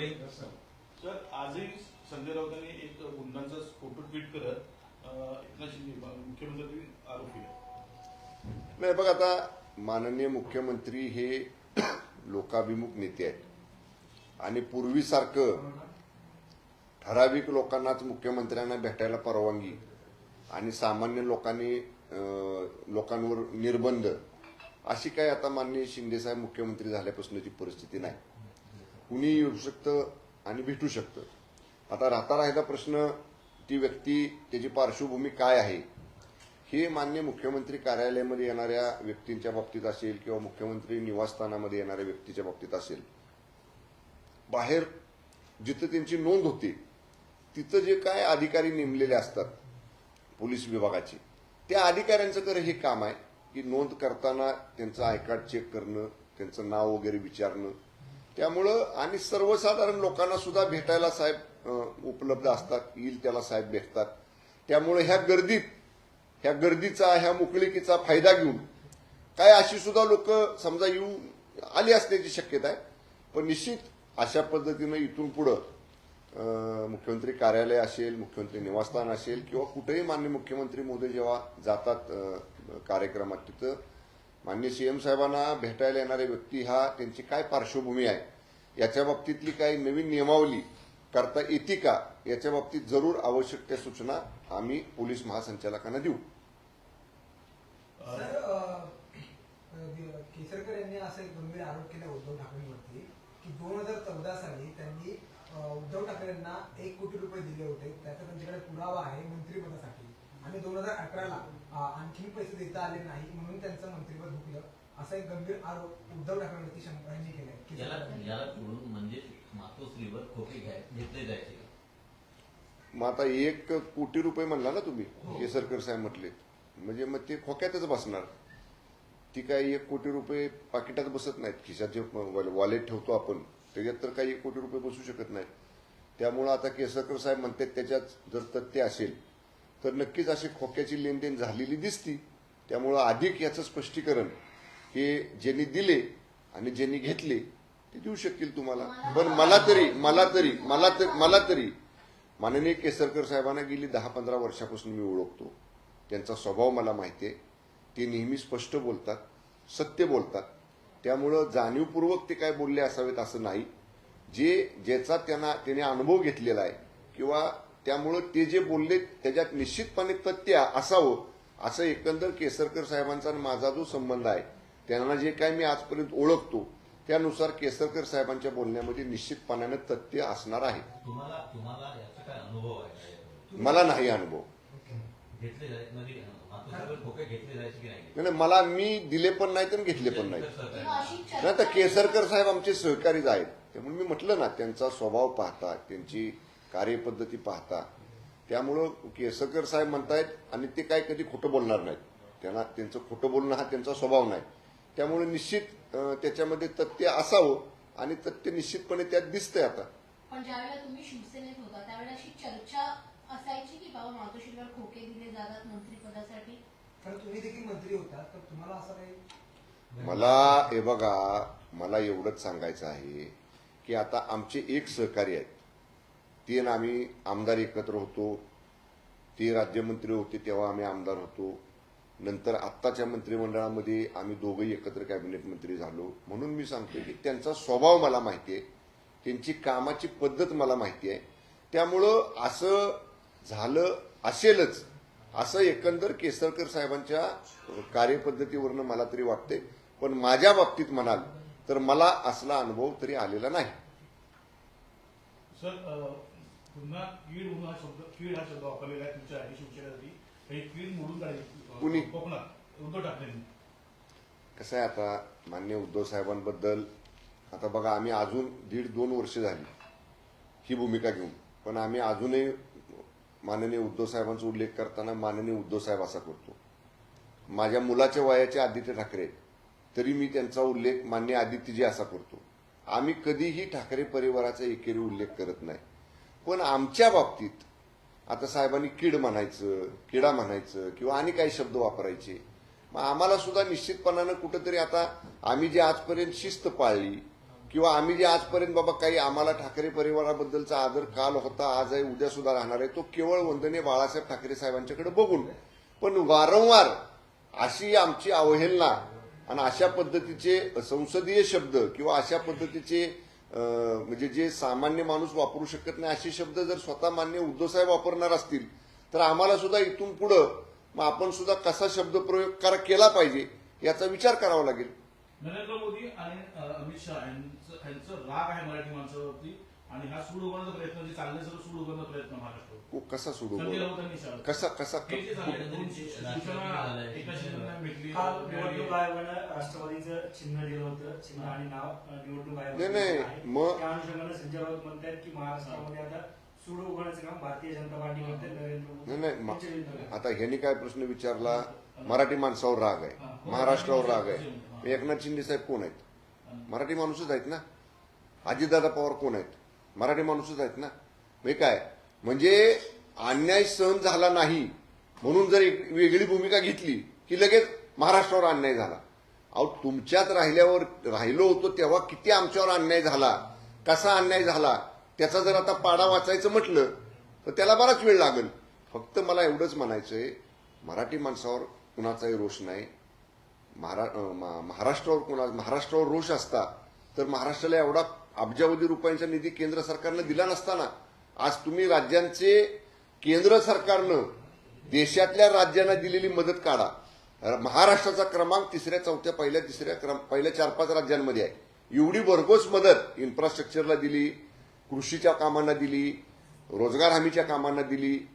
Sir आजही संजय राऊतांनी एक गुंडांचा photo tweet करत अं, एकनाथ शिंदे मुख्यमंत्री आरोप केला. नाही बघ आता माननीय मुख्यमंत्री हे लोकाभिमुख नेते आहेत. आणि पूर्वीसारखं ठराविक लोकांनाच मुख्यमंत्र्यांना भेटायला परवानगी आणि सामान्य लोकांनी लोकांवर निर्बंध अशी काय आता माननीय शिंदेसाहेब मुख्यमंत्री झाल्यापासूनची परिस्थिती नाही. कुणी येऊ शकतं आणि भेटू शकतं. आता राहता राहिला प्रश्न ती व्यक्ती त्याची पार्श्वभूमी काय आहे? हे मान्य मुख्यमंत्री कार्यालयामध्ये येणाऱ्या व्यक्तींच्या बाबतीत असेल किंवा मुख्यमंत्री निवासस्थानामध्ये येणाऱ्या व्यक्तीच्या बाबतीत असेल. बाहेर जिथं त्यांची नोंद होते तिथं जे काय अधिकारी नेमलेले असतात पोलीस विभागाचे त्या अधिकाऱ्यांचं तर हे काम आहे की नोंद करताना त्यांचं आयकार्ड चेक करणं त्यांचं नाव वगैरे विचारणं त्यामुळं आणि सर्वसाधारण लोकांना सुद्धा भेटायला साहेब उपलब्ध असतात येईल त्याला साहेब भेटतात. त्यामुळे ह्या गर्दीत ह्या गर्दीचा ह्या मुकळीकीचा फायदा घेऊन काय अशी सुद्धा लोक समजा येऊन आली असण्याची शक्यता आहे पण निश्चित अशा पद्धतीनं इथून पुढं मुख्यमंत्री कार्यालय असेल मुख्यमंत्री निवासस्थान असेल किंवा कुठेही मान्य मुख्यमंत्री मोदी जेव्हा जातात कार्यक्रमात तिथं मान्य सीएम साहेबांना भेटायला येणारे व्यक्ती हा त्यांची काय पार्श्वभूमी आहे? याच्या बाबतीतली काही नवीन नियमावली करता येते का? याच्या बाबतीत जरूर आवश्यक त्या सूचना आम्ही पोलीस महासंचालकांना देऊ. केसरकर यांनी असा एक गंभीर आरोप केला उद्धव ठाकरेंवरती की दोन हजार चौदा साली त्यांनी उद्धव ठाकरेंना एक कोटी रुपये दिले होते. त्याचा त्यांच्याकडे पुरावा आहे मंत्रिपदासाठी. आणि दोन हजार अकराला आणखी पैसे देता आले नाही म्हणून त्यांचं मंत्रिपद हुकलं. असा एक गंभीर आरोप उद्धव ठाकरेंवरती शंकर यांनी केलाय. याला म्हणजे मातोश्रीवर खोके घेतले जायचे? मग आता एक कोटी रुपये म्हणला ना तुम्ही केसरकर साहेब म्हटले. म्हणजे मग ते खोक्यातच बसणार. ती काही एक कोटी रुपये पाकिटात बसत नाहीत. खिशात जे वॉलेट ठेवतो आपण त्याच्यात तर काही एक कोटी रुपये बसू शकत नाहीत. त्यामुळं आता केसरकर साहेब म्हणतात त्याच्यात जर तथ्य असेल तर नक्कीच अशी खोक्याची लेनदेन झालेली दिसती. त्यामुळं अधिक याचं स्पष्टीकरण हे ज्यांनी दिले आणि ज्यांनी घेतले ते देऊ शकतील तुम्हाला. पण मला तरी मला तरी मला तर मला तरी माननीय केसरकर साहेबांना गेली दहा पंधरा वर्षापासून मी ओळखतो. त्यांचा स्वभाव मला माहिती आहे. ते नेहमी स्पष्ट बोलतात सत्य बोलतात. त्यामुळं जाणीवपूर्वक ते काय बोलले असावेत असं नाही. जे ज्याचा त्यांना त्याने अनुभव घेतलेला आहे किंवा त्यामुळं ते जे बोलले त्याच्यात निश्चितपणे तथ्य असावं असं एकंदर केसरकर साहेबांचा आणि माझा जो संबंध आहे त्यांना जे काय मी आजपर्यंत ओळखतो त्यानुसार केसरकर साहेबांच्या बोलण्यामध्ये निश्चितपणानं तथ्य असणार आहे. तुम्हाला तुम्हाला याचा काय अनुभव आहे? का? मला नाही अनुभव. म्हणजे मातोश्रीवर खोके घेतले जायचे की नाही? नाही, नाही, मला मी दिले पण नाहीत आणि घेतले पण नाही तर केसरकर साहेब आमचे सहकारीच आहेत. त्यामुळे मी म्हटलं ना त्यांचा स्वभाव पाहता त्यांची कार्यपद्धती पाहता. त्यामुळं केसरकर साहेब म्हणतायत आणि ते काय कधी खोटं बोलणार नाहीत. त्यांना त्यांचं खोटं बोलणं हा त्यांचा स्वभाव नाही. त्यामुळे निश्चित त्याच्यामध्ये तथ्य असावं आणि तथ्य निश्चितपणे त्यात दिसतंय आता. पण ज्यावेळेला तुम्ही शिवसेनेत होता त्यावेळेला अशी चर्चा असायची की बाबा मातोश्रीवर खोके दिले जातात मंत्रिपदासाठी? कारण तुम्ही देखील मंत्री होता तर तुम्हाला असं काही मला हे बघा मला एवढंच सांगायचं आहे की आता आमचे एक सहकारी आहेत. ते आम्ही आमदार एकत्र होतो. ते राज्यमंत्री होते तेव्हा आम्ही आमदार होतो. नंतर आत्ताच्या मंत्रिमंडळामध्ये आम्ही दोघंही एकत्र कॅबिनेट मंत्री झालो. म्हणून मी सांगतो की त्यांचा स्वभाव मला माहिती आहे. त्यांची कामाची पद्धत मला माहिती आहे. त्यामुळं असं झालं असेलच. असं एकंदर केसरकर साहेबांच्या कार्यपद्धतीवरनं मला तरी वाटते पण माझ्या बाबतीत म्हणाल तर मला असला अनुभव तरी आलेला नाही. सर पुन्हा कीड म्हणून हा शब्द कीड हा शब्द वापरलेला आहे तुमच्या आधी शिवसेनेसाठी ही कीड मोडून कुणी? काढली कोकणात. उद्धव ठाकरेंनी कसं आहे आता मान्य उद्धव साहेबांबद्दल आता बघा आम्ही अजून दीड दोन वर्ष झाली ही भूमिका घेऊन. पण आम्ही अजूनही माननीय उद्धव साहेबांचा उल्लेख करताना माननीय उद्धव साहेब असा करतो. माझ्या मुलाच्या वयाचे आदित्य ठाकरे. तरी मी त्यांचा उल्लेख मान्य आदित्यजी असा करतो. आम्ही कधीही ठाकरे परिवाराचा एकेरी उल्लेख करत नाही. पण आमच्या बाबतीत आता साहेबांनी कीड म्हणायचं किडा म्हणायचं किंवा आणि काही शब्द वापरायचे मग आम्हाला सुद्धा निश्चितपणानं कुठंतरी आता आम्ही जे आजपर्यंत शिस्त पाळली किंवा आम्ही जे आजपर्यंत बाबा काही आम्हाला ठाकरे परिवाराबद्दलचा आदर काल होता आज आहे उद्या सुद्धा राहणार आहे तो केवळ वंदने बाळासाहेब ठाकरे साहेबांच्याकडे बघून. पण वारंवार अशी आमची अवहेलना आणि अशा पद्धतीचे संसदीय शब्द किंवा अशा पद्धतीचे म्हणजे जे सामान्य माणूस वापरू शकत नाही असे शब्द जर स्वतः मान्य उद्धव साहेब वापरणार असतील तर आम्हाला सुद्धा इथून पुढं मग आपण सुद्धा कसा शब्दप्रयोग करा केला पाहिजे याचा विचार करावा लागेल. नरेंद्र मोदी आणि अमित शहा यांचं राग आहे मराठी माणसावरती. आणि हा सूड उघडण्याचा प्रयत्न जे सगळं सूड उघडण्याचा प्रयत्न महाराष्ट्र को- कसा सोडू कसा कसा हे निवडणूक आयोगानं राष्ट्रवादीचं चिन्ह दिलं होतं. चिन्ह आणि नाव निवडणूक. मग- त्या अनुषंगानं संजय राऊत म्हणतात की महाराष्ट्रामध्ये आता सुड उघडण्याचं काम भारतीय जनता पार्टी करते नरेंद्र मोदी. नाही. आता ह्यांनी काय प्रश्न विचारला? मराठी माणसावर राग आहे. महाराष्ट्रावर राग आहे. एकनाथ शिंदे साहेब कोण आहेत? मराठी माणूसच आहेत ना? अजितदादा पवार कोण आहेत? मराठी माणूसच आहेत ना. हे काय? म्हणजे अन्याय सहन झाला नाही म्हणून जर एक वेगळी भूमिका घेतली की लगेच महाराष्ट्रावर अन्याय झाला. अहो तुमच्यात राहिल्यावर राहिलो होतो तेव्हा किती आमच्यावर अन्याय झाला? कसा अन्याय झाला? त्याचा जर आता पाडा वाचायचं म्हटलं तर त्याला बराच वेळ लागेल. फक्त मला एवढंच म्हणायचं आहे मराठी माणसावर कुणाचाही रोष नाही. महारा मा- महाराष्ट्रावर कुणा महाराष्ट्रावर रोष असता तर महाराष्ट्राला एवढा अब्जावधी रुपयांचा निधी केंद्र सरकारनं दिला नसताना आज तुम्ही राज्यांचे केंद्र सरकारनं देशातल्या राज्यांना दिलेली मदत काढा. महाराष्ट्राचा क्रमांक तिसऱ्या चौथ्या पहिल्या तिसऱ्या क्रम पहिल्या चार पाच राज्यांमध्ये आहे. एवढी भरघोस मदत इन्फ्रास्ट्रक्चरला दिली कृषीच्या कामांना दिली रोजगार हमीच्या कामांना दिली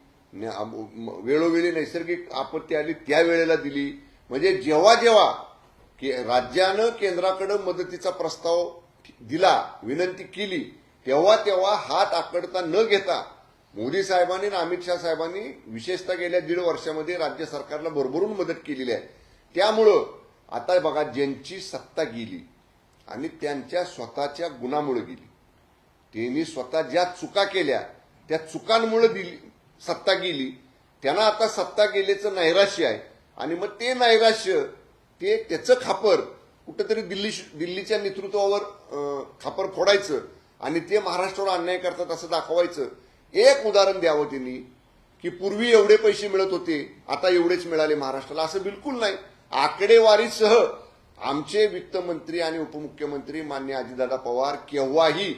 वेळोवेळी नैसर्गिक आपत्ती आली त्या वेळेला दिली. म्हणजे जेव्हा जेव्हा के- राज्यानं केंद्राकडे मदतीचा प्रस्ताव दिला विनंती केली तेव्हा तेव्हा हात आकडता न घेता मोदी साहेबांनी आणि अमित शहा साहेबांनी विशेषतः गेल्या दीड वर्षामध्ये राज्य सरकारला भरभरून मदत केलेली आहे. त्यामुळं आता बघा ज्यांची सत्ता गेली आणि त्यांच्या स्वतःच्या गुणामुळे गेली. त्यांनी स्वतः ज्या चुका केल्या त्या चुकांमुळे दिली सत्ता गेली. त्यांना आता सत्ता गेल्याचं नैराश्य आहे. आणि मग ते नैराश्य ते त्याचं खापर कुठेतरी दिल्ली दिल्लीच्या नेतृत्वावर खापर फोडायचं आणि ते महाराष्ट्रावर अन्याय करतात असं दाखवायचं. एक उदाहरण द्यावं त्यांनी की पूर्वी एवढे पैसे मिळत होते आता एवढेच मिळाले महाराष्ट्राला. असं बिलकुल नाही. आकडेवारीसह आमचे वित्तमंत्री आणि उपमुख्यमंत्री मान्य अजितदादा पवार केव्हाही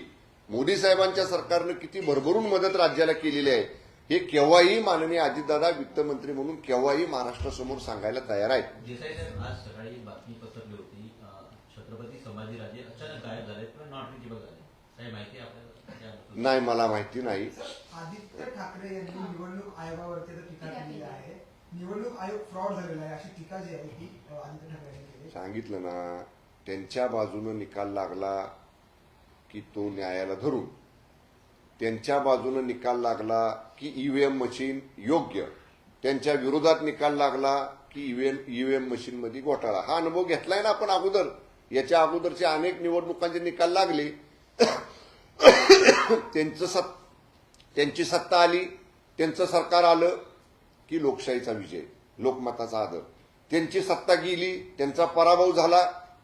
मोदी साहेबांच्या सरकारनं किती भरभरून मदत राज्याला केलेली आहे हे केव्हाही माननीय अजितदादा वित्तमंत्री म्हणून केव्हाही महाराष्ट्रासमोर सांगायला तयार आहेत देसाई साहेब आज सकाळी बातमी पसरली होती अं, छत्रपती संभाजीराजे अचानक गायब झाले पण नॉट रिचेबल झाले. काही माहिती आहे आपल्याला? नाही मला माहिती नाही. आदित्य ठाकरे यांनी निवडणूक आयोगावरती आता टीका केलेली आहे. निवडणूक आयोग फ्रॉड झालेला आहे अशी टीका जी आहे ती अ, आदित्य ठाकरे यांनी केली. सांगितलं ना त्यांच्या बाजूनं निकाल लागला की तो न्यायाला धरून. त्यांच्या बाजूनं निकाल लागला की ईव्हीएम मशीन योग्य. त्यांच्या विरोधात निकाल लागला की ईव्हीएम ईव्हीएम मशीन मध्ये घोटाळा. हा अनुभव घेतलाय ना आपण अगोदर? याच्या अगोदरचे अनेक निवडणुकांचे निकाल लागले. त्यांचं सत् त्यांची सत्ता आली त्यांचं सरकार आलं की लोकशाहीचा विजय लोकमताचा आदर. त्यांची सत्ता गेली त्यांचा पराभव झाला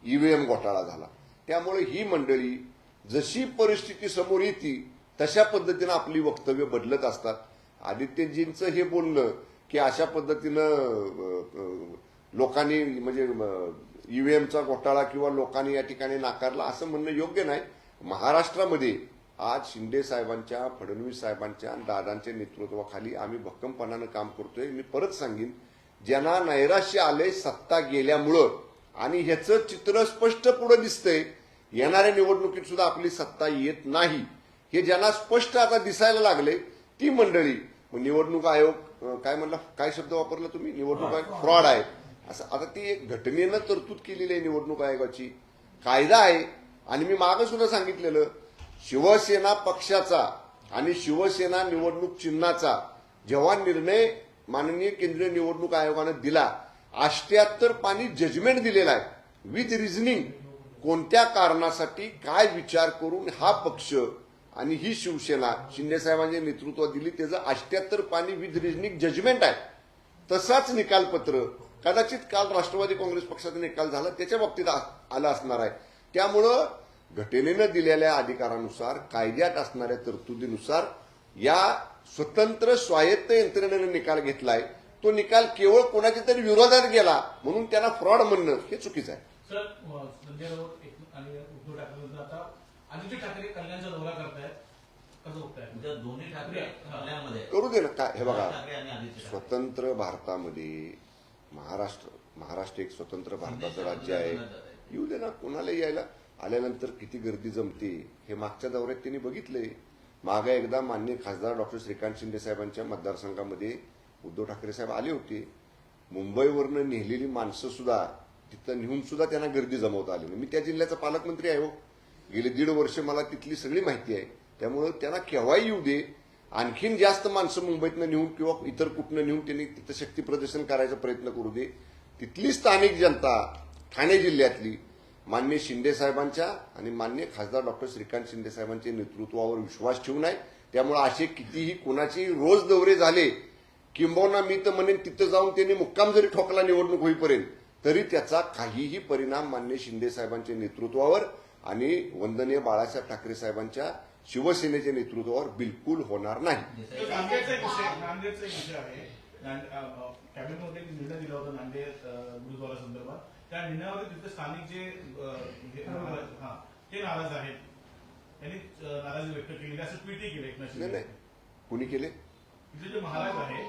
ईव्हीएम घोटाळा झाला. त्यामुळे ही मंडळी जशी परिस्थिती समोर येते तशा पद्धतीनं आपली वक्तव्य बदलत असतात. आदित्यजींचं हे बोलणं की अशा पद्धतीनं लोकांनी म्हणजे ईव्हीएमचा घोटाळा किंवा लोकांनी या ठिकाणी नाकारला असं म्हणणं योग्य नाही. महाराष्ट्रामध्ये आज शिंदे साहेबांच्या फडणवीस साहेबांच्या आणि दादांच्या नेतृत्वाखाली आम्ही भक्कमपणानं काम करतोय. मी परत सांगेन ज्यांना नैराश्य आलंय सत्ता गेल्यामुळं आणि ह्याचं चित्र स्पष्ट पुढे दिसतंय येणाऱ्या निवडणुकीत सुद्धा आपली सत्ता येत नाही. हे ज्यांना स्पष्ट आता दिसायला लागले ती मंडळी निवडणूक आयोग काय म्हणला? काय शब्द वापरला तुम्ही? निवडणूक आयोग? फ्रॉड आहे. असं आता ती एक घटनेनं तरतूद केलेली आहे निवडणूक आयोगाची. कायदा आहे. आणि मी मागं सुद्धा सांगितलेलं शिवसेना पक्षाचा आणि शिवसेना निवडणूक चिन्हाचा जेव्हा निर्णय माननीय केंद्रीय निवडणूक आयोगानं दिला अष्ट्याहत्तर पाणी जजमेंट दिलेला आहे. विथ रिझनिंग कोणत्या कारणासाठी काय विचार करून हा पक्ष आणि ही शिवसेना शिंदेसाहेबांनी नेतृत्व दिली त्याचं अष्ट्याहत्तर पाणी विथ रिझनिंग जजमेंट आहे. तसाच निकालपत्र कदाचित काल राष्ट्रवादी काँग्रेस पक्षाचा निकाल झाला त्याच्या बाबतीत आलं असणार आहे. त्यामुळं घटनेनं दिलेल्या अधिकारानुसार कायद्यात असणाऱ्या तरतुदीनुसार या स्वतंत्र स्वायत्त यंत्रणेनं निकाल घेतलाय. तो निकाल केवळ कोणाच्या तरी विरोधात गेला म्हणून त्याला फ्रॉड म्हणणं हे चुकीचं आहे. सर अ, संजय राऊत एक- आणि उद्धव ठाकरे आता आदित्य ठाकरे कल्याणचा दौरा करतायत. कसं बघताय म्हणजे. करू दे ना काय हे बघा. स्वतंत्र भारतामध्ये महाराष्ट्र महाराष्ट्र एक स्वतंत्र भारताचं राज्य आहे. येऊ दे ना कोणाला यायला? आल्यानंतर किती गर्दी जमते? हे मागच्या दौऱ्यात त्यांनी बघितलंय मागे एकदा मान्य खासदार डॉक्टर श्रीकांत शिंदे साहेबांच्या मतदारसंघामध्ये उद्धव ठाकरे साहेब आले होते. मुंबईवरनं नेहलेली माणसं सुद्धा तिथं नेहून सुद्धा त्यांना गर्दी जमवता आली नाही. मी त्या जिल्ह्याचा पालकमंत्री आहे हो. गेले दीड वर्ष मला तिथली सगळी माहिती आहे. त्यामुळं त्यांना केव्हाही येऊ दे. आणखीन जास्त माणसं मुंबईतनं नेऊन किंवा इतर कुठनं नेऊन त्यांनी तिथं शक्ती प्रदर्शन करायचा प्रयत्न करू दे. तिथली स्थानिक जनता ठाणे जिल्ह्यातली मान्य शिंदे साहेबांच्या आणि मान्य खासदार डॉक्टर श्रीकांत शिंदे साहेबांच्या नेतृत्वावर विश्वास ठेवून आहे त्यामुळे असे कितीही कोणाची रोज दौरे झाले किंबहुना मी तर म्हणेन तिथं जाऊन त्यांनी मुक्काम जरी ठोकला निवडणूक होईपर्यंत तरी त्याचा काहीही परिणाम मान्य शिंदे साहेबांच्या नेतृत्वावर आणि वंदनीय बाळासाहेब ठाकरे साहेबांच्या शिवसेनेच्या नेतृत्वावर बिलकुल होणार नाही नांदेडचा एक विषय नांदेडचा एक विषय आहे कॅबिनेटमध्ये निर्णय दिला होता नांदेड गुरुद्वारा संदर्भात त्या निर्णयावर तिथे स्थानिक जे हे नाराज हा ते नाराज आहेत त्यांनी अ, नाराजी व्यक्त केली असं ट्विटही केलं एकनाथ नाही शिंदे नाही कुणी केले तिथे जे महाराज आहे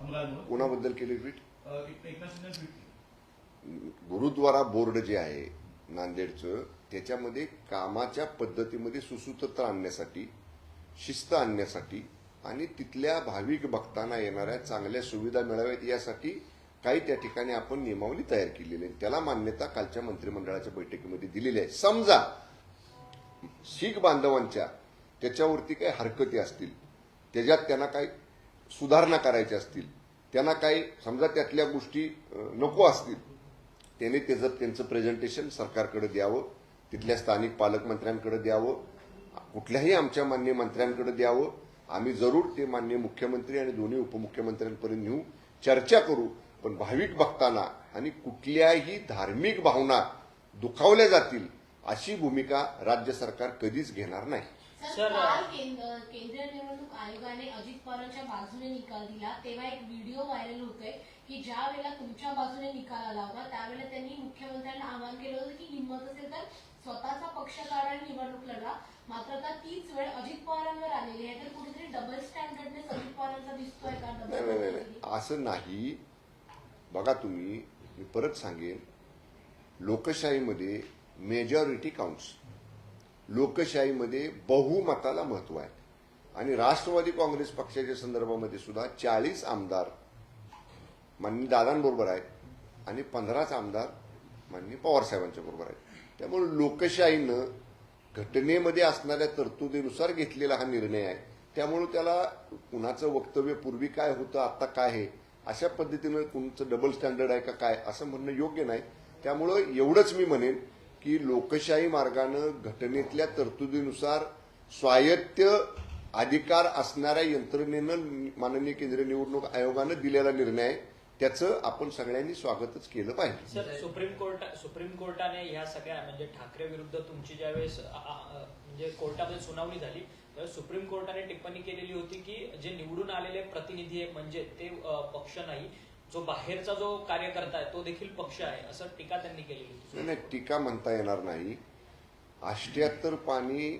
अमराजवर कोणाबद्दल केले ट्विट एकनाथ शिंदे गुरुद्वारा बोर्ड जे आहे नांदेडचं त्याच्यामध्ये कामाच्या पद्धतीमध्ये सुसूत्रता आणण्यासाठी शिस्त आणण्यासाठी आणि तिथल्या भाविक भक्तांना येणाऱ्या चांगल्या सुविधा मिळाव्यात यासाठी काही त्या ठिकाणी आपण नियमावली तयार केलेली आहे त्याला मान्यता कालच्या मंत्रिमंडळाच्या बैठकीमध्ये दिलेली आहे. समजा शीख बांधवांच्या त्याच्यावरती काही हरकती असतील त्याच्यात त्यांना काही सुधारणा करायच्या असतील त्यांना काही समजा त्यातल्या गोष्टी नको असतील त्याने त्याचं त्यांचं प्रेझेंटेशन सरकारकडे द्यावं. तिथल्या स्थानिक पालकमंत्र्यांकडे द्यावं कुठल्याही आमच्या मान्य मंत्र्यांकडे द्यावं. आम्ही जरूर ते मान्य मुख्यमंत्री आणि दोन्ही उपमुख्यमंत्र्यांपर्यंत नेऊ चर्चा करू. पण भाविक बघताना आणि कुठल्याही धार्मिक भावना दुखावल्या जातील अशी भूमिका राज्य सरकार कधीच घेणार नाही. सर केंद्रीय निवडणूक आयोगाने अजित पवारांच्या बाजूने निकाल दिला. तेव्हा एक व्हिडिओ व्हायरल होतोय की ज्या वेळेला तुमच्या बाजूने निकाल आला होता त्यावेळेला त्यांनी मुख्यमंत्र्यांना आवाहन केलं होतं की हिंमत असेल तर स्वतःचा पक्ष काढा आणि निवडणूक लढवा. मात्र आता तीच वेळ अजित पवारांवर आलेली आहे. तर कुठेतरी डबल स्टँडर्डनेच अजित पवारांचा दिसतोय का? नाही नाही नाही असं नाही. बघा तुम्ही मी परत सांगेन. लोकशाहीमध्ये मेजॉरिटी काउंट्स लोकशाहीमध्ये बहुमताला महत्त्व आहे. आणि राष्ट्रवादी काँग्रेस पक्षाच्या संदर्भामध्ये सुद्धा चाळीस आमदार माननीय दादांबरोबर आहेत आणि पंधराच आमदार माननीय पवार साहेबांच्या बरोबर आहेत. त्यामुळे लोकशाहीनं घटनेमध्ये असणाऱ्या तरतुदीनुसार घेतलेला हा निर्णय आहे. त्यामुळे त्याला कुणाचं वक्तव्य पूर्वी काय होतं आता काय आहे अशा पद्धतीनं कुणाचं डबल स्टँडर्ड आहे का काय असं म्हणणं योग्य नाही. त्यामुळं एवढंच मी म्हणेन की लोकशाही मार्गानं घटनेतल्या तरतुदीनुसार स्वायत्त अधिकार असणाऱ्या यंत्रणेनं माननीय केंद्रीय निवडणूक आयोगानं दिलेला निर्णय आहे. त्याचं आपण सगळ्यांनी स्वागतच केलं पाहिजे. सर सुप्रीम कोर्ट सुप्रीम कोर्टाने ह्या सगळ्या म्हणजे ठाकरे विरुद्ध तुमची ज्यावेळेस म्हणजे कोर्टामध्ये सुनावणी झाली त्यावेळेस सुप्रीम कोर्टाने टिप्पणी केलेली होती की जे निवडून आलेले प्रतिनिधी आहे म्हणजे ते पक्ष नाही जो बाहेरचा जो कार्यकर्ता आहे तो देखील पक्ष आहे असं टीका त्यांनी केलेली होती. नाही, नाही टीका म्हणता येणार नाही. अष्ट्याहत्तर पाणी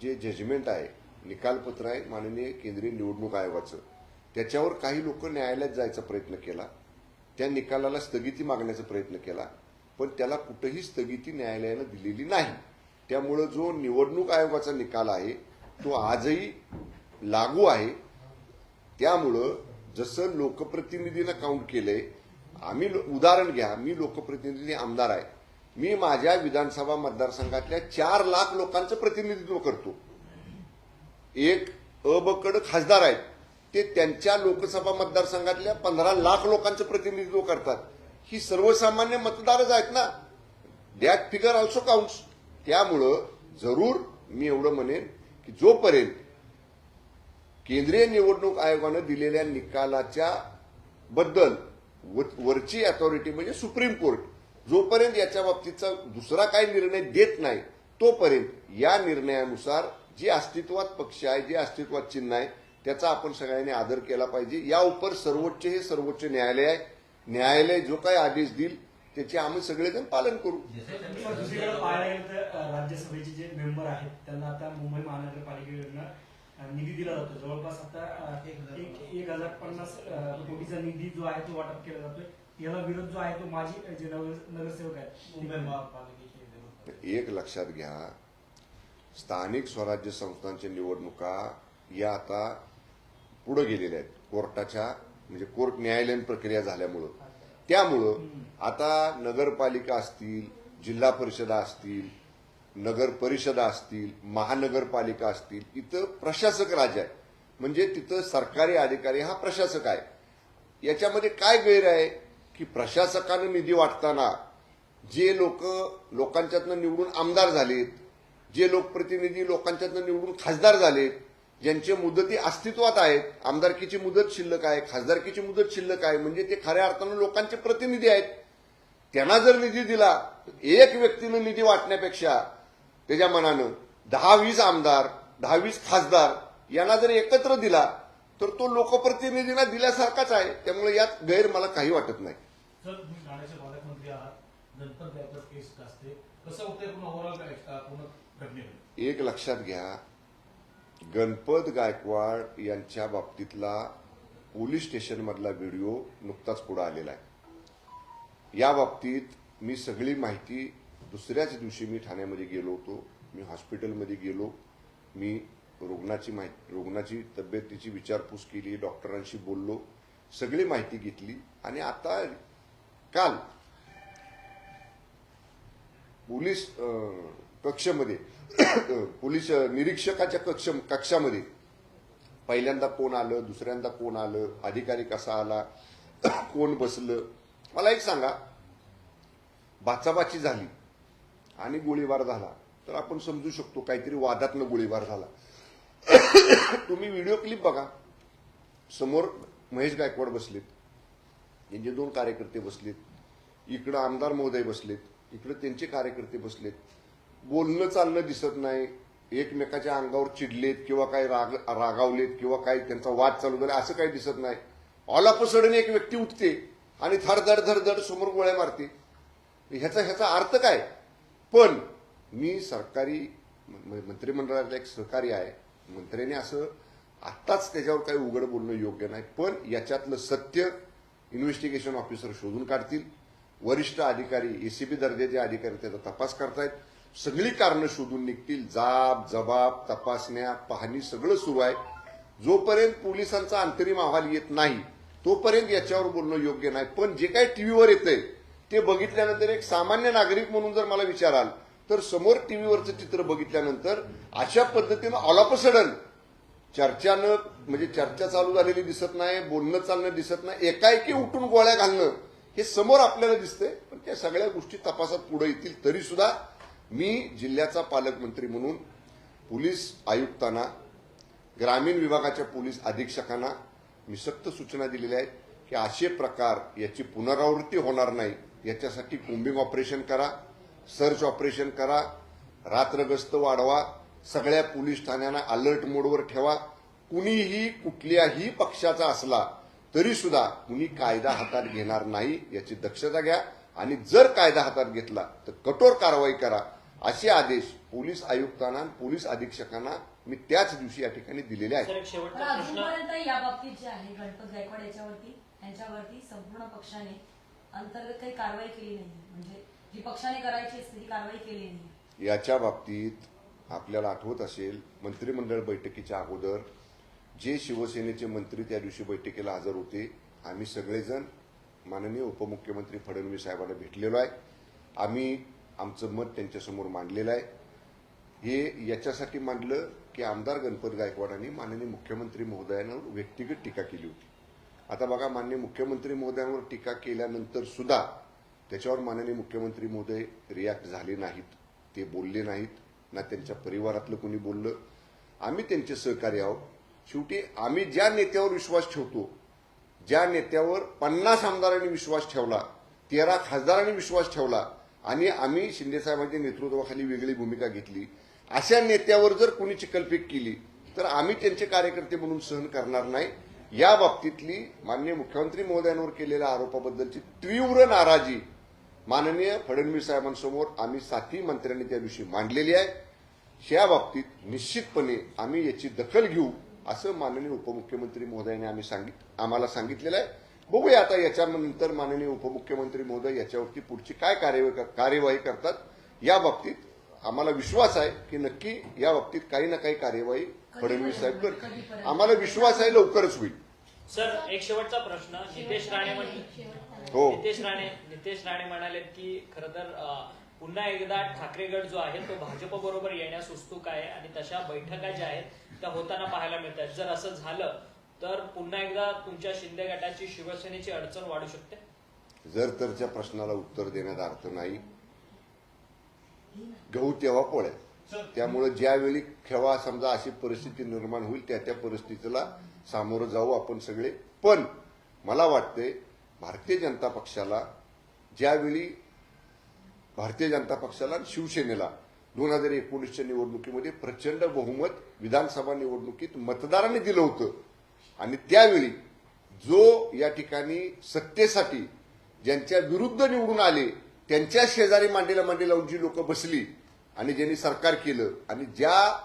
जे जजमेंट आहे निकालपत्र आहे माननीय केंद्रीय निवडणूक आयोगाचं त्याच्यावर काही लोक न्यायालयात जायचा प्रयत्न केला. त्या निकालाला स्थगिती मागण्याचा प्रयत्न केला. पण त्याला कुठंही स्थगिती न्यायालयानं दिलेली नाही. त्यामुळं जो निवडणूक आयोगाचा निकाल आहे तो आजही लागू आहे. त्यामुळं जसं लोकप्रतिनिधीनं काउंट केलंय आम्ही उदाहरण घ्या मी लोकप्रतिनिधी आमदार आहे. मी माझ्या विधानसभा मतदारसंघातल्या चार लाख लोकांचं प्रतिनिधित्व करतो. एक अबकड खासदार आहेत. ते त्यांच्या लोकसभा मतदारसंघातल्या पंधरा लाख लोकांचं प्रतिनिधित्व करतात. ही सर्वसामान्य मतदारच आहेत ना. दॅट फिगर ऑल्सो काउंट्स त्यामुळं जरूर मी एवढं म्हणेन की जोपर्यंत केंद्रीय निवडणूक आयोगानं दिलेल्या निकालाच्या बद्दल व- वरची अथॉरिटी म्हणजे सुप्रीम कोर्ट जोपर्यंत याच्या बाबतीचा दुसरा काही निर्णय देत नाही तोपर्यंत या निर्णयानुसार जे अस्तित्वात पक्ष आहे जे अस्तित्वात चिन्ह आहे त्याचा आपण सगळ्यांनी आदर केला पाहिजे. या उपर सर्वोच्च हे सर्वोच्च न्यायालय आहे. न्यायालय जो काही आदेश देईल त्याचे आम्ही सगळेजण पालन करू. राज्यसभेचे जे मेंबर आहेत त्यांना आता मुंबई महानगरपालिकेकडनं निधी दिला जातो जवळपास आता एक हजार पन्नास कोटीचा निधी जो आहे तो वाटप केला जातोय. याला विरोध जो आहे तो माझी जे नगर- नगरसेवक आहेत. मुंबई महापालिकेचे एक लक्षात घ्या. स्थानिक स्वराज्य संस्थांच्या निवडणुका या आता पुढे गेलेल्या आहेत. कोर्टाच्या म्हणजे कोर्ट न्यायालयीन प्रक्रिया झाल्यामुळं. त्यामुळं आता नगरपालिका असतील जिल्हा परिषदा असतील नगर परिषदा असतील महानगरपालिका असतील इथं प्रशासक राज आहे म्हणजे तिथं सरकारी अधिकारी हा प्रशासक आहे. याच्यामध्ये काय गैर आहे? की प्रशासकानं निधी वाटताना जे लोक लोकांच्यातनं निवडून आमदार झालेत जे लोकप्रतिनिधी लोकांच्यातनं निवडून खासदार झालेत ज्यांचे मुदती अस्तित्वात आहेत आमदारकीची मुदत शिल्लक आहे खासदारकीची मुदत शिल्लक आहे म्हणजे ते खऱ्या अर्थानं लोकांचे प्रतिनिधी आहेत. त्यांना जर निधी दिला एक व्यक्तीनं निधी वाटण्यापेक्षा त्याच्या मनानं दहा वीस आमदार दहा वीस खासदार यांना जर एकत्र दिला तर तो लोकप्रतिनिधींना दिल्यासारखाच आहे. त्यामुळे यात गैर मला काही वाटत नाही. एक लक्षात घ्या गणपत गायकवाड यांच्या बाबतीतला पोलीस स्टेशनमधला व्हिडिओ नुकताच पुढे आलेला आहे. या बाबतीत मी सगळी माहिती दुसऱ्याच दिवशी मी ठाण्यामध्ये गेलो होतो. मी हॉस्पिटलमध्ये गेलो. मी रुग्णाची माहिती रुग्णाची तब्येतीची विचारपूस केली डॉक्टरांशी बोललो सगळी माहिती घेतली आणि आता काल पोलीस कक्षामध्ये पोलीस निरीक्षकाच्या कक्ष कक्षामध्ये. पहिल्यांदा कोण आलं दुसऱ्यांदा कोण आलं अधिकारी कसा आला कोण बसलं. मला एक सांगा बाचाबाची झाली आणि गोळीबार झाला तर आपण समजू शकतो काहीतरी वादातनं गोळीबार झाला. तुम्ही व्हिडिओ क्लिप बघा. समोर महेश गायकवाड बसलेत. यांचे दोन कार्यकर्ते बसलेत. इकडं आमदार महोदय बसलेत. इकडं त्यांचे कार्यकर्ते बसलेत. बोलणं चालणं दिसत नाही. एकमेकाच्या अंगावर चिडलेत किंवा काही राग रागावलेत किंवा काही त्यांचा वाद चालू झाला असं काही दिसत नाही. ऑल ऑफ सडन एक व्यक्ती उठते आणि थरधड धड धड धड समोर गोळ्या मारते. ह्याचा ह्याचा अर्थ काय? पण मी सरकारी म- मंत्रिमंडळातला एक सहकारी आहे. मंत्र्याने असं आत्ताच त्याच्यावर काही उघड बोलणं योग्य नाही. पण याच्यातलं सत्य इन्व्हेस्टिगेशन ऑफिसर शोधून काढतील. वरिष्ठ अधिकारी एसीबी दर्जाचे अधिकारी त्याचा तपास करतायत. सगळी कारणं शोधून निघतील. जाब जबाब तपासण्या पाहणी सगळं सुरू आहे. जोपर्यंत पोलिसांचा अंतरिम अहवाल येत नाही तोपर्यंत याच्यावर बोलणं योग्य नाही. पण जे काही टीव्हीवर येतंय ते बघितल्यानंतर एक सामान्य नागरिक म्हणून जर मला विचाराल तर समोर टीव्हीवरचं चित्र बघितल्यानंतर अशा पद्धतीनं ऑल ऑफ सडन चर्चानं म्हणजे चर्चा चालू झालेली दिसत नाही बोलणं चालणं दिसत नाही एकाएकी उठून गोळ्या घालणं हे समोर आपल्याला दिसतंय. पण त्या सगळ्या गोष्टी तपासात पुढे येतील तरी सुद्धा मी जिल्ह्याचा पालकमंत्री म्हणून पोलीस आयुक्तांना ग्रामीण विभागाच्या पोलीस अधीक्षकांना मी सक्त सूचना दिलेल्या आहेत की असे प्रकार याची पुनरावृत्ती होणार नाही. याच्यासाठी कोम्बिंग ऑपरेशन करा सर्च ऑपरेशन करा रात्रगस्त वाढवा सगळ्या पोलीस ठाण्यांना अलर्ट मोडवर ठेवा. कुणीही कुठल्याही पक्षाचा असला तरी सुद्धा कुणी कायदा हातात घेणार नाही याची दक्षता घ्या आणि जर कायदा हातात घेतला तर कठोर कारवाई करा. असे आदेश पोलीस आयुक्तांना आणि पोलीस अधीक्षकांना मी त्याच दिवशी या ठिकाणी दिलेले आहेत. सर एक पण शेवटचा प्रश्न अजूनपर्यंत या बाबतीत जे आहे गणपत गायकवाड याच्यावरती यांच्यावरती संपूर्ण पक्षाने अंतर्गत काही कारवाई केली नाही म्हणजे जी पक्षाने करायची असते ती कारवाई केली नाही याच्या बाबतीत आपल्याला आठवत असेल मंत्रिमंडळ बैठकीच्या अगोदर जे शिवसेनेचे मंत्री त्या दिवशी बैठकीला हजर होते आम्ही सगळेजण माननीय उपमुख्यमंत्री फडणवीस साहेबांना भेटलेलो आहे. आम्ही आमचं मत त्यांच्यासमोर मांडलेलं आहे. हे याच्यासाठी मांडलं की आमदार गणपत गायकवाडांनी माननीय मुख्यमंत्री महोदयांवर व्यक्तिगत टीका केली होती. आता बघा मान्य मुख्यमंत्री महोदयांवर टीका केल्यानंतर सुद्धा त्याच्यावर माननीय मुख्यमंत्री महोदय रिॲक्ट झाले नाहीत. ते बोलले नाहीत. ना त्यांच्या परिवारातलं कोणी बोललं. आम्ही त्यांचे सहकारी आहोत. शेवटी आम्ही ज्या नेत्यावर विश्वास ठेवतो ज्या नेत्यावर पन्नास आमदारांनी विश्वास ठेवला तेरा खासदारांनी विश्वास ठेवला आणि आम्ही शिंदेसाहेबांच्या नेतृत्वाखाली वेगळी भूमिका घेतली. अशा नेत्यावर जर कोणी चिकलफेक केली तर आम्ही त्यांचे कार्यकर्ते म्हणून सहन करणार नाही. या बाबतीतली माननीय मुख्यमंत्री महोदयांवर केलेल्या आरोपाबद्दलची तीव्र नाराजी माननीय फडणवीस साहेबांसमोर आम्ही साथी मंत्र्यांनी त्या दिवशी मांडलेली आहे. या बाबतीत निश्चितपणे आम्ही याची दखल घेऊ असं माननीय उपमुख्यमंत्री महोदयांनी आम्ही सांगित आम्हाला सांगितलेलं आहे. बघूया आता याच्यानंतर माननीय उपमुख्यमंत्री महोदय याच्यावरती पुढची काय कार्यवाही कार्यवाही करतात. या बाबतीत आम्हाला विश्वास आहे की नक्की या बाबतीत काही ना काही कार्यवाही फडणवीस साहेब करतील? आम्हाला विश्वास आहे लवकरच होईल. सर एक शेवटचा प्रश्न. नितेश राणे म्हण हो. नितेश राणे नितेश राणे म्हणाले की खरं तर पुन्हा एकदा ठाकरे गट जो आहे तो भाजप बरोबर येण्यास उत्सुक आहे आणि तशा बैठका ज्या आहेत त्या होताना पाहायला मिळत आहेत जर असं झालं तर पुन्हा एकदा तुमच्या शिंदे गटाची शिवसेनेची अडचण वाढू शकते? जर तरच्या प्रश्नाला उत्तर देण्यात अर्थ नाही. गहू तेव्हा सर. त्यामुळे ज्यावेळी केव्हा समजा अशी परिस्थिती निर्माण होईल त्या त्या परिस्थितीला सामोरं जाऊ आपण सगळे. पण मला वाटते भारतीय जनता पक्षाला ज्यावेळी भारतीय जनता पक्षाला आणि शिवसेनेला दोन हजार एकोणीसच्या निवडणुकीमध्ये प्रचंड बहुमत विधानसभा निवडणुकीत मतदारांनी दिलं होतं आणि त्यावेळी जो या ठिकाणी सत्तेसाठी ज्यांच्या विरुद्ध निवडून आले त्यांच्या शेजारी मांडीला मांडी लावून जी लोक बसली आणि ज्यांनी सरकार केलं आणि ज्या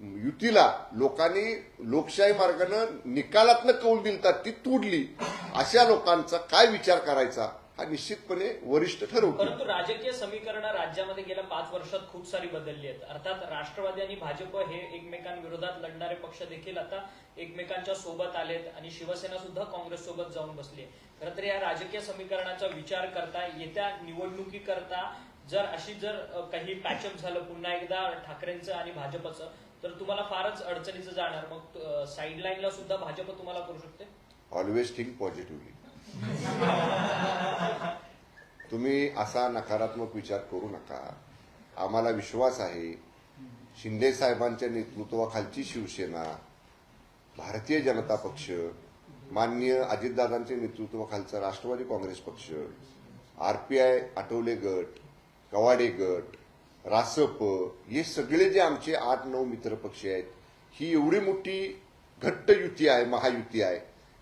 युतीला लोकांनी लोकशाही मार्गानं निकालातनं कौल दिलतात ती तोडली अशा लोकांचा काय विचार करायचा? हा निश्चितपणे वरिष्ठ ठरवतील परंतु राजकीय समीकरणं राज्यामध्ये गेल्या पाच वर्षात खूप सारी बदलली आहेत. अर्थात राष्ट्रवादी आणि भाजप हे एकमेकांविरोधात लढणारे पक्ष देखील आता एकमेकांच्या सोबत आलेत आणि शिवसेना सुद्धा काँग्रेस सोबत जाऊन बसली आहे. खरं तर या राजकीय समीकरणाचा विचार करता येत्या निवडणुकीकरता जर अशी जर काही पॅचअप झालं पुन्हा एकदा ठाकरेंचं आणि भाजपचं तर तुम्हाला फारच अडचणीचं जाणार. मग साईडलाईनला सुद्धा भाजप तुम्हाला करू शकते? ऑलवेज थिंक पॉझिटिव्हली तुम्ही असा नकारात्मक विचार करू नका. आम्हाला विश्वास आहे शिंदे साहेबांच्या नेतृत्वाखालची शिवसेना भारतीय जनता पक्ष माननीय अजितदादांच्या नेतृत्वाखालचा राष्ट्रवादी काँग्रेस पक्ष आरपीआय आठवले गट कवाडे गट रासप हे सगळे जे आमचे आठ नऊ मित्रपक्ष आहेत ही एवढी मोठी घट्ट युती आहे महायुती आहे.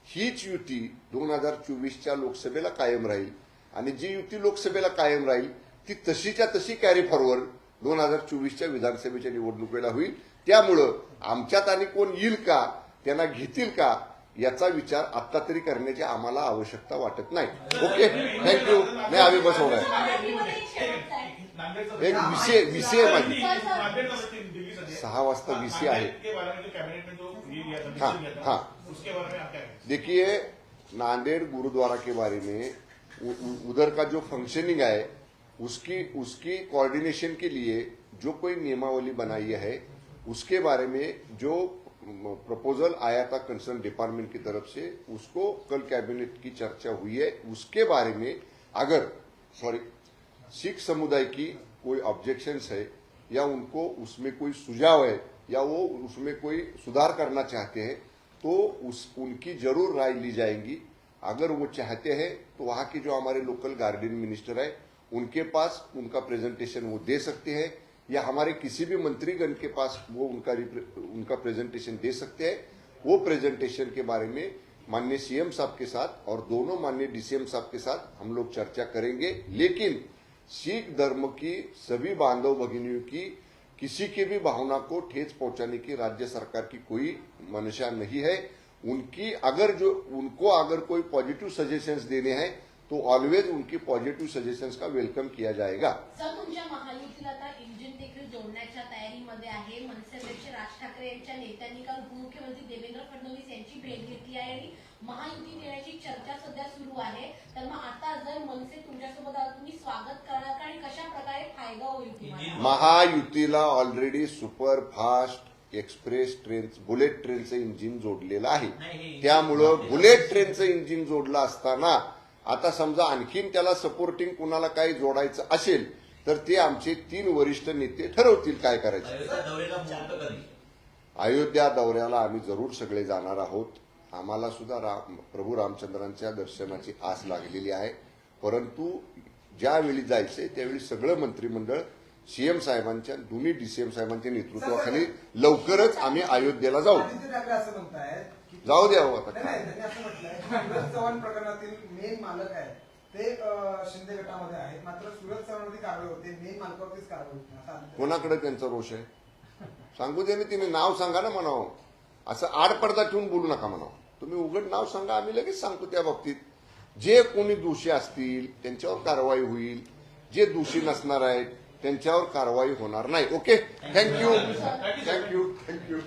हीच युती दोन हजार चोवीसच्या लोकसभेला कायम राहील आणि जी युती लोकसभेला कायम राहील ती तशीच्या तशी कॅरी फॉरवर्ड दोन हजार चोवीसच्या विधानसभेच्या निवडणुकीला होईल. त्यामुळं आमच्यात आणि कोण येईल का त्यांना घेतील का याचा विचार आता तरी करण्याची आम्हाला आवश्यकता वाटत नाही. ओके? थँक्यू नाही आम्ही बसवणार मराठीमध्ये एक आहे. विषय विषय माझी. सहा वाजता विषय आहे. हां हां. उसके बारे में आप क्या देखिए, नांदेड़ गुरुद्वारा के बारे में उधर का जो फंक्शनिंग है, उसकी उसकी कोऑर्डिनेशन के लिए जो कोई नियमावली बनाई है, उसके बारे में जो प्रपोजल आया था कंसर्न डिपार्टमेंट की तरफ़ से, उसको कल कैबिनेट की चर्चा हुई है। उसके बारे में अगर सॉरी सिख समुदाय की कोई ऑब्जेक्शंस है, या उनको उसमें कोई सुझाव है, या वो उसमें कोई सुधार करना चाहते हैं तो उस, उनकी ज़रूर राय ली जाएँगी। अगर वो चाहते हैं तो वहाँ के जो हमारे लोकल गार्डियन मिनिस्टर है, उनके पास उनका प्रेजेंटेशन वो दे सकते हैं, या हमारे किसी भी मंत्रीगण के पास वो उनका उनका प्रेजेंटेशन दे सकते हैं। वो प्रेजेंटेशन के बारे में माननीय सीएम साहब के साथ और दोनों माननीय डीसीएम साहब के साथ हम लोग चर्चा करेंगे। लेकिन सिख धर्म की सभी बांधव भगिनियों की किसी की भी भावना को ठेस पहुँचाने की राज्य सरकार की कोई मंशा नहीं है। उनकी अगर जो, उनको अगर कोई पॉजिटिव सजेशंस देने हैं तो ऑलवेज उनकी पॉजिटिव सजेशंस का वेलकम किया जाएगा। देवेंद्र फडणवीस यांची भेट घेतली आहे. आणि महायुतीत येण्याची चर्चा सध्या सुरू आहे. तर मग आता जर मनसे तुमच्यासोबत आलं तुम्ही स्वागत कराल का आणि कशा प्रकारे फायदा होईल तुम्हाला? महायुतीला already super fast express train bullet ट्रेनचं इंजिन जोडलेलं आहे. त्यामुळं बुलेट ट्रेनचं इंजिन जोडलं असताना आता समजा आणखीन त्याला सपोर्टिंग कुणाला काही जोडायचं असेल तर ते आमचे तीन वरिष्ठ नेते ठरवतील काय करायचं. अयोध्या दौऱ्याला मुहूर्त कधी? अयोध्या दौऱ्याला आम्ही जरूर सगळे जाणार आहोत. आम्हाला सुद्धा राम प्रभू रामचंद्रांच्या दर्शनाची आस लागलेली आहे. परंतु ज्यावेळी जायचंय त्यावेळी सगळं मंत्रिमंडळ सीएम साहेबांच्या दोन्ही डीसीएम साहेबांच्या नेतृत्वाखाली लवकरच आम्ही अयोध्येला जाऊ. जाऊ द्या हो आता. चव्हाण प्रकरणातील मेन मालक आहे ते शिंदे गटामध्ये आहेत. मात्र सुरज चव्हाणवरती कारवाई होते. मेन मालकावरतीच कारवाई होते. कोणाकडे त्यांचा रोष आहे? सांगू दे ना तिने नाव सांगा ना म्हणावं. असं आडपडदा ठेवून बोलू नका म्हणावं. तुम्ही उघड नाव सांगा आम्ही लगेच सांगतो त्या बाबतीत. जे कोणी दोषी असतील त्यांच्यावर कारवाई होईल. जे दोषी नसणार आहेत त्यांच्यावर कारवाई होणार नाही. Okay thank you thank you thank you